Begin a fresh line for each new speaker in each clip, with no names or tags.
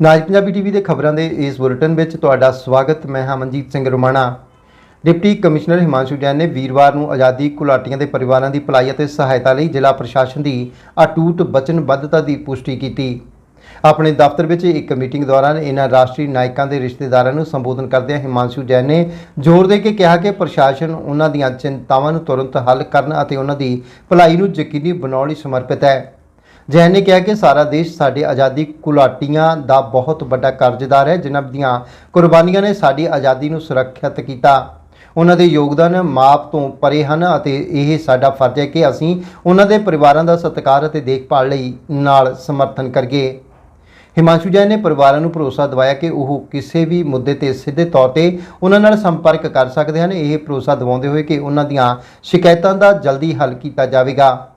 ਨਾਜ Punjabi TV ਦੇ ਖਬਰਾਂ ਦੇ ਇਸ ਬੁਲੇਟਿਨ ਵਿੱਚ ਤੁਹਾਡਾ ਸਵਾਗਤ, ਮੈਂ ਹਾਂ ਮਨਜੀਤ ਸਿੰਘ ਰੋਮਾਣਾ। ਡਿਪਟੀ ਕਮਿਸ਼ਨਰ ਹਿਮਾਂਸ਼ੂ ਜੈਨ ਨੇ ਵੀਰਵਾਰ ਨੂੰ ਆਜ਼ਾਦੀ ਘੁਲਾਟੀਆਂ ਦੇ ਪਰਿਵਾਰਾਂ ਦੀ ਭਲਾਈ ਅਤੇ ਸਹਾਇਤਾ ਲਈ ਜ਼ਿਲ੍ਹਾ ਪ੍ਰਸ਼ਾਸਨ ਦੀ ਅਟੂਟ ਵਚਨਬੱਧਤਾ ਦੀ ਪੁਸ਼ਟੀ ਕੀਤੀ। ਆਪਣੇ ਦਫ਼ਤਰ ਵਿੱਚ ਇੱਕ ਮੀਟਿੰਗ ਦੌਰਾਨ ਇਹਨਾਂ ਰਾਸ਼ਟਰੀ ਨਾਇਕਾਂ ਦੇ ਰਿਸ਼ਤੇਦਾਰਾਂ ਨੂੰ ਸੰਬੋਧਨ ਕਰਦਿਆਂ ਹਿਮਾਂਸ਼ੂ ਜੈਨ ਨੇ ਜ਼ੋਰ ਦੇ ਕੇ ਕਿਹਾ ਕਿ ਪ੍ਰਸ਼ਾਸਨ ਉਹਨਾਂ ਦੀਆਂ ਚਿੰਤਾਵਾਂ ਨੂੰ ਤੁਰੰਤ ਹੱਲ ਕਰਨ ਅਤੇ ਉਹਨਾਂ ਦੀ ਭਲਾਈ ਨੂੰ ਯਕੀਨੀ ਬਣਾਉਣ ਲਈ ਸਮਰਪਿਤ ਹੈ। ਜੈਨ ਨੇ ਕਿਹਾ ਕਿ ਸਾਰਾ ਦੇਸ਼ ਸਾਡੇ ਆਜ਼ਾਦੀ ਘੁਲਾਟੀਆਂ ਦਾ ਬਹੁਤ ਵੱਡਾ ਕਰਜ਼ਦਾਰ ਹੈ। ਜਿਨ੍ਹਾਂ ਦੀਆਂ ਕੁਰਬਾਨੀਆਂ ਨੇ ਸਾਡੀ ਆਜ਼ਾਦੀ ਨੂੰ ਸੁਰੱਖਿਅਤ ਕੀਤਾ। ਉਹਨਾਂ ਦੇ ਯੋਗਦਾਨ ਮਾਪ ਤੋਂ ਪਰੇ ਹਨ ਅਤੇ ਇਹ ਸਾਡਾ ਫਰਜ਼ ਹੈ ਕਿ ਅਸੀਂ ਉਹਨਾਂ ਦੇ ਪਰਿਵਾਰਾਂ ਦਾ ਸਤਿਕਾਰ ਅਤੇ ਦੇਖਭਾਲ ਲਈ ਨਾਲ ਸਮਰਥਨ ਕਰੀਏ। ਹਿਮਾਂਸ਼ੂ ਜੈਨ ਨੇ ਪਰਿਵਾਰਾਂ ਨੂੰ ਭਰੋਸਾ ਦਿਵਾਇਆ ਕਿ ਉਹ ਕਿਸੇ ਵੀ ਮੁੱਦੇ ਤੇ ਸਿੱਧੇ ਤੌਰ ਤੇ ਉਹਨਾਂ ਨਾਲ ਸੰਪਰਕ ਕਰ ਸਕਦੇ ਹਨ। ਇਹ ਭਰੋਸਾ ਦਿਵਾਉਂਦੇ ਹੋਏ ਕਿ ਉਹਨਾਂ ਦੀਆਂ ਸ਼ਿਕਾਇਤਾਂ ਦਾ ਜਲਦੀ ਹੱਲ ਕੀਤਾ ਜਾਵੇਗਾ।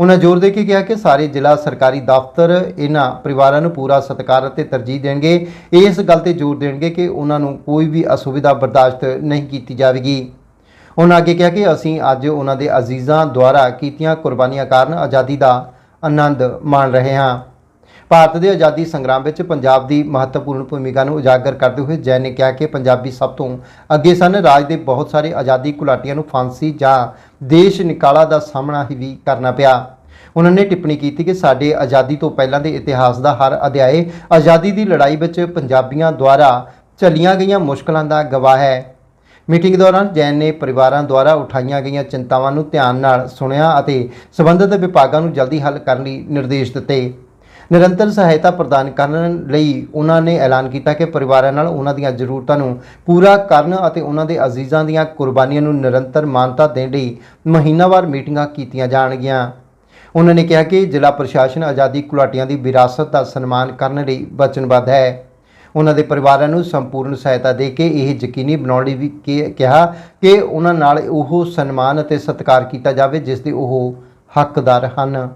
ਉਹਨਾਂ ਜ਼ੋਰ ਦੇ ਕੇ ਕਿਹਾ ਕਿ ਸਾਰੇ ਜ਼ਿਲ੍ਹਾ ਸਰਕਾਰੀ ਦਫ਼ਤਰ ਇਹਨਾਂ ਪਰਿਵਾਰਾਂ ਨੂੰ ਪੂਰਾ ਸਤਿਕਾਰ ਅਤੇ ਤਰਜੀਹ ਦੇਣਗੇ। ਇਸ ਗੱਲ ਤੇ ਜ਼ੋਰ ਦੇਣਗੇ ਕਿ ਉਹਨਾਂ ਨੂੰ ਕੋਈ ਵੀ ਅਸੁਵਿਧਾ ਬਰਦਾਸ਼ਤ ਨਹੀਂ ਕੀਤੀ ਜਾਵੇਗੀ। ਉਹਨਾਂ ਅੱਗੇ ਕਿਹਾ ਕਿ ਅਸੀਂ ਅੱਜ ਉਹਨਾਂ ਦੇ ਅਜ਼ੀਜ਼ਾਂ ਦੁਆਰਾ ਕੀਤੀਆਂ ਕੁਰਬਾਨੀਆਂ ਕਾਰਨ ਆਜ਼ਾਦੀ ਦਾ ਆਨੰਦ ਮਾਣ ਰਹੇ ਹਾਂ। ਭਾਰਤ ਦੇ ਆਜ਼ਾਦੀ ਸੰਗਰਾਮ ਵਿੱਚ ਪੰਜਾਬ ਦੀ ਮਹੱਤਵਪੂਰਨ ਭੂਮਿਕਾ ਨੂੰ ਉਜਾਗਰ ਕਰਦੇ ਹੋਏ ਜੈਨ ਨੇ ਕਿਹਾ ਕਿ ਪੰਜਾਬੀ ਸਭ ਤੋਂ ਅੱਗੇ ਸਨ। ਰਾਜ ਦੇ ਬਹੁਤ ਸਾਰੇ ਆਜ਼ਾਦੀ ਘੁਲਾਟੀਆਂ ਨੂੰ ਫਾਂਸੀ ਜਾਂ ਦੇਸ਼ ਨਿਕਾਲਾ ਦਾ ਸਾਹਮਣਾ ਹੀ ਵੀ ਕਰਨਾ ਪਿਆ। ਉਹਨਾਂ ਨੇ ਟਿੱਪਣੀ ਕੀਤੀ ਕਿ ਸਾਡੇ ਆਜ਼ਾਦੀ ਤੋਂ ਪਹਿਲਾਂ ਦੇ ਇਤਿਹਾਸ ਦਾ ਹਰ ਅਧਿਆਏ ਆਜ਼ਾਦੀ ਦੀ ਲੜਾਈ ਵਿੱਚ ਪੰਜਾਬੀਆਂ ਦੁਆਰਾ ਝੱਲੀਆਂ ਗਈਆਂ ਮੁਸ਼ਕਲਾਂ ਦਾ ਗਵਾਹ ਹੈ। ਮੀਟਿੰਗ ਦੌਰਾਨ ਜੈਨ ਨੇ ਪਰਿਵਾਰਾਂ ਦੁਆਰਾ ਉਠਾਈਆਂ ਗਈਆਂ ਚਿੰਤਾਵਾਂ ਨੂੰ ਧਿਆਨ ਨਾਲ ਸੁਣਿਆ ਅਤੇ ਸਬੰਧਿਤ ਵਿਭਾਗਾਂ ਨੂੰ ਜਲਦੀ ਹੱਲ ਕਰਨ ਲਈ ਨਿਰਦੇਸ਼ ਦਿੱਤੇ। ਨਿਰੰਤਰ ਸਹਾਇਤਾ ਪ੍ਰਦਾਨ ਕਰਨ ਲਈ ਉਹਨਾਂ ਨੇ ਐਲਾਨ ਕੀਤਾ ਕਿ ਪਰਿਵਾਰਾਂ ਨਾਲ ਉਹਨਾਂ ਦੀਆਂ ਜ਼ਰੂਰਤਾਂ ਨੂੰ ਪੂਰਾ ਕਰਨ ਅਤੇ ਉਹਨਾਂ ਦੇ ਅਜ਼ੀਜ਼ਾਂ ਦੀਆਂ ਕੁਰਬਾਨੀਆਂ ਨੂੰ ਨਿਰੰਤਰ ਮਾਨਤਾ ਦੇਣ ਲਈ ਮਹੀਨਾਵਾਰ ਮੀਟਿੰਗਾਂ ਕੀਤੀਆਂ ਜਾਣਗੀਆਂ। ਉਹਨਾਂ ਨੇ ਕਿਹਾ ਕਿ ਜ਼ਿਲ੍ਹਾ ਪ੍ਰਸ਼ਾਸਨ ਆਜ਼ਾਦੀ ਘੁਲਾਟੀਆਂ ਦੀ ਵਿਰਾਸਤ ਦਾ ਸਨਮਾਨ ਕਰਨ ਲਈ ਵਚਨਬੱਧ ਹੈ। ਉਹਨਾਂ ਦੇ ਪਰਿਵਾਰਾਂ ਨੂੰ ਸੰਪੂਰਨ ਸਹਾਇਤਾ ਦੇ ਕੇ ਇਹ ਯਕੀਨੀ ਬਣਾਉਣ ਲਈ ਵੀ ਕਿ- ਕਿਹਾ ਕਿ ਉਹਨਾਂ ਨਾਲ ਉਹ ਸਨਮਾਨ ਅਤੇ ਸਤਿਕਾਰ ਕੀਤਾ ਜਾਵੇ ਜਿਸ ਦੇ ਉਹ ਹੱਕਦਾਰ ਹਨ।